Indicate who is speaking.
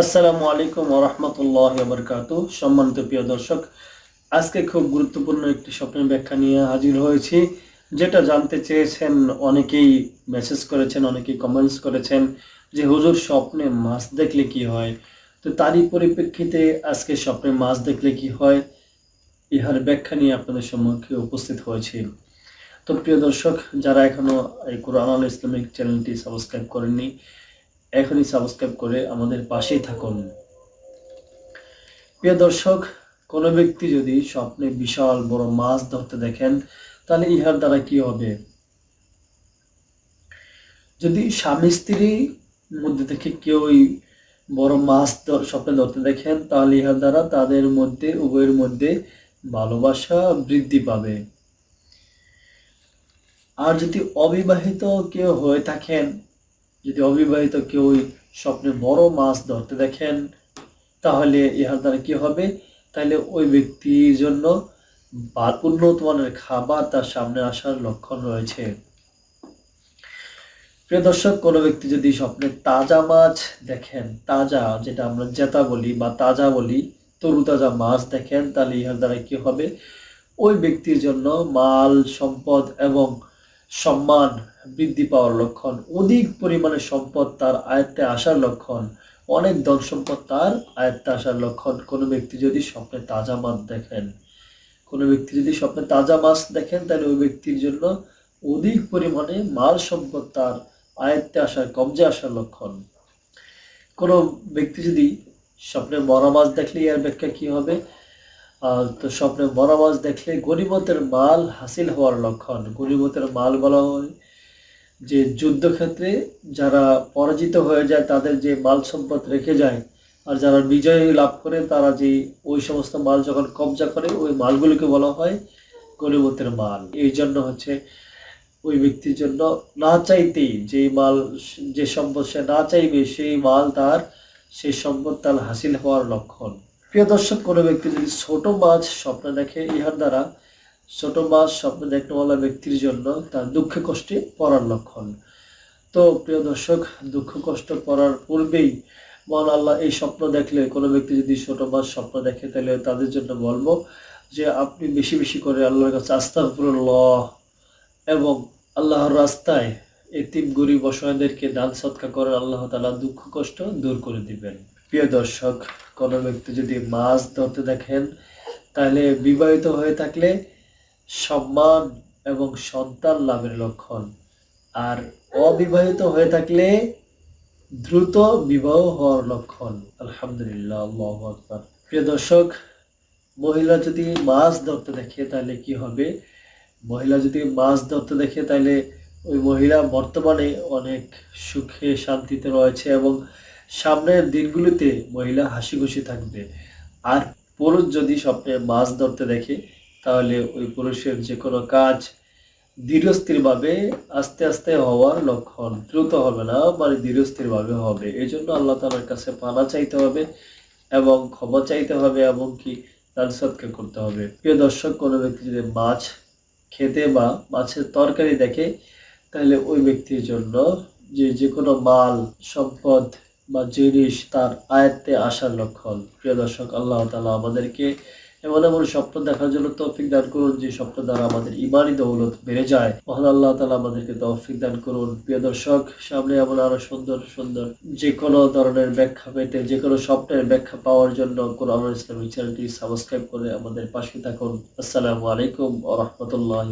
Speaker 1: আসসালামু আলাইকুম ওরহমতুল্লাহ বরকাত সম্মানিত প্রিয় দর্শক, আজকে খুব গুরুত্বপূর্ণ একটি স্বপ্নের ব্যাখ্যা নিয়ে হাজির হয়েছি, যেটা জানতে চেয়েছেন অনেকেই মেসেজ করেছেন, অনেকেই কমেন্টস করেছেন যে, হুজুর, স্বপ্নে মাছ দেখলে কি হয়? তো তারই পরিপ্রেক্ষিতে আজকে স্বপ্নে মাছ দেখলে কি হয়, ইহার ব্যাখ্যা নিয়ে আপনাদের সম্মুখে উপস্থিত হয়েছি। তো প্রিয় দর্শক, যারা এখনও এই কোরআন ইসলামিক চ্যানেলটি সাবস্ক্রাইব করেননি এখনই সাবস্ক্রাইব করে আমাদের পাশেই থাকুন। প্রিয় দর্শক, কোনো ব্যক্তি যদি স্বপ্নে বিশাল বড় মাছ ধরতে দেখেন, তাহলে ইহার দ্বারা কি হবে? যদি স্বামী স্ত্রী মধ্যে থেকে কেউই বড় মাছ স্বপ্নে ধরতে দেখেন, তাহলে ইহার দ্বারা তাদের মধ্যে, উভয়ের মধ্যে ভালোবাসা বৃদ্ধি পাবে। আর যদি অবিবাহিত কেউ হয়ে থাকেন যদি অবিবাহিত কেউ স্বপ্নে বড় মাছ ধরতে দেখেন, তাহলে ইহার দ্বারা কি হবে? তাহলে ওই ব্যক্তির জন্য উন্নত মানের খাবার তার সামনে আসার লক্ষণ রয়েছে। প্রিয় দর্শক, কোনো ব্যক্তি যদি স্বপ্নে তাজা মাছ দেখেন, তাজা যেটা আমরা জেতা বলি বা তাজা বলি, তরুতাজা মাছ দেখেন, তাহলে ইহার দ্বারা কি হবে? ওই ব্যক্তির জন্য মাল, সম্পদ এবং সম্মান বৃদ্ধি পাওয়ার লক্ষণ। অধিক পরিমাণে সম্পদ তার আয়ত্তে আসার লক্ষণ। অনেক ধন সম্পদ তার আয়ত্তে আসার লক্ষণ। কোনো ব্যক্তি যদি স্বপ্নে তাজা মাছ দেখেন, কোনো ব্যক্তি যদি স্বপ্নে তাজা মাছ দেখেন, তাহলে ওই ব্যক্তির জন্য অধিক পরিমাণে মাল সম্পদ তার আয়ত্তে আসার, কবজে আসার লক্ষণ। কোনো ব্যক্তি যদি স্বপ্নে মরা মাছ দেখলে এর ব্যাখ্যা কি হবে? তো স্বপ্নে মরা মাছ দেখলে গরিমতের মাল হাসিল হওয়ার লক্ষণ। গরিমতের মাল বলা হয় যে যুদ্ধক্ষেত্রে যারা পরাজিত হয়ে যায়, তাদের যে মাল সম্পদ রেখে যায় আর যারা বিজয় লাভ করে, তারা যে ওই সমস্ত মাল যখন কবজা করে, ওই মালগুলোকে বলা হয় গরিমতের মাল। এই জন্য হচ্ছে ওই ব্যক্তির জন্য না চাইতেই যে মাল, যে সম্পদ সে না চাইবে, সেই মাল তার সেই সম্পদ তার হাসিল হওয়ার লক্ষণ। প্রিয় দর্শক, কোনো ব্যক্তি যদি ছোট মাছ স্বপ্ন দেখে, ইহার দ্বারা ছোট মাছ স্বপ্নে দেখনেওয়ালা ব্যক্তির জন্য তার দুঃখে কষ্টে পড়ার লক্ষণ। তো প্রিয় দর্শক, দুঃখ কষ্ট পড়ার পূর্বেই মহান আল্লাহ এই স্বপ্ন দেখলে, কোনো ব্যক্তি যদি ছোট মাছ স্বপ্ন দেখে, তাহলে তাদের জন্য বলব যে আপনি বেশি বেশি করে আল্লাহর কাছে আস্তাগফিরুল্লাহ এবং আল্লাহর রাস্তায় এতিম গরিব অসহায়দেরকে দান সৎকা করেন আল্লাহ তাআলা দুঃখ কষ্ট দূর করে দিবেন। প্রিয় দর্শক, কোনো ব্যক্তি যদি মাছ ধরতে দেখেন, তাহলে বিবাহিত হয়ে থাকলে সম্মান এবং সন্তান লাভের লক্ষণ। আর অবিবাহিত হয়ে থাকলে দ্রুত বিবাহ হওয়ার লক্ষণ। আলহামদুলিল্লাহ প্রিয় দর্শক, মহিলা যদি মাছ ধরতে দেখে, তাহলে কি হবে? মহিলা যদি মাছ ধরতে দেখে, তাহলে ওই মহিলা বর্তমানে অনেক সুখে, শান্তিতে রয়েছে এবং সামনের দিনগুলিতে মহিলা হাসি খুশি থাকবে। আর পুরুষ যদি স্বপ্নে মাছ ধরতে দেখে তাহলে ওই পুরুষের যে কোনো কাজ ধীরস্থিরভাবে আস্তে আস্তে হওয়ার লক্ষণ। দ্রুত হবে না মানে ধীরস্থিরভাবে হবে। এই জন্য আল্লাহ তালার কাছে পানা চাইতে হবে এবং ক্ষমা চাইতে হবে এবং কি দান করতে হবে। প্রিয় দর্শক, কোনো ব্যক্তি যদি মাছ খেতে বা মাছের তরকারি দেখে, তাহলে ওই ব্যক্তির জন্য যে যে কোনো মাল, সম্পদ বা জিনিস তার আয়ত্তে আসার লক্ষণ। প্রিয় দর্শক, আল্লাহ তালা আমাদেরকে এমন এমন স্বপ্ন দেখার জন্য তৌফিক দান করুন, যে স্বপ্ন দ্বারা আমাদের ইমানি দৌলত বেড়ে যায়। মহান আল্লাহ তালা আমাদেরকে তৌফিক দান করুন। প্রিয় দর্শক, সামনে এমন আরও সুন্দর সুন্দর যে কোনো ধরনের ব্যাখ্যা পেতে যে কোনো স্বপ্নের ব্যাখ্যা পাওয়ার জন্য কোরআন ইসলামিক চ্যানেলটি সাবস্ক্রাইব করে আমাদের পাশে থাকুন। আসসালামু আলাইকুম ওয়া রহমতুল্লাহ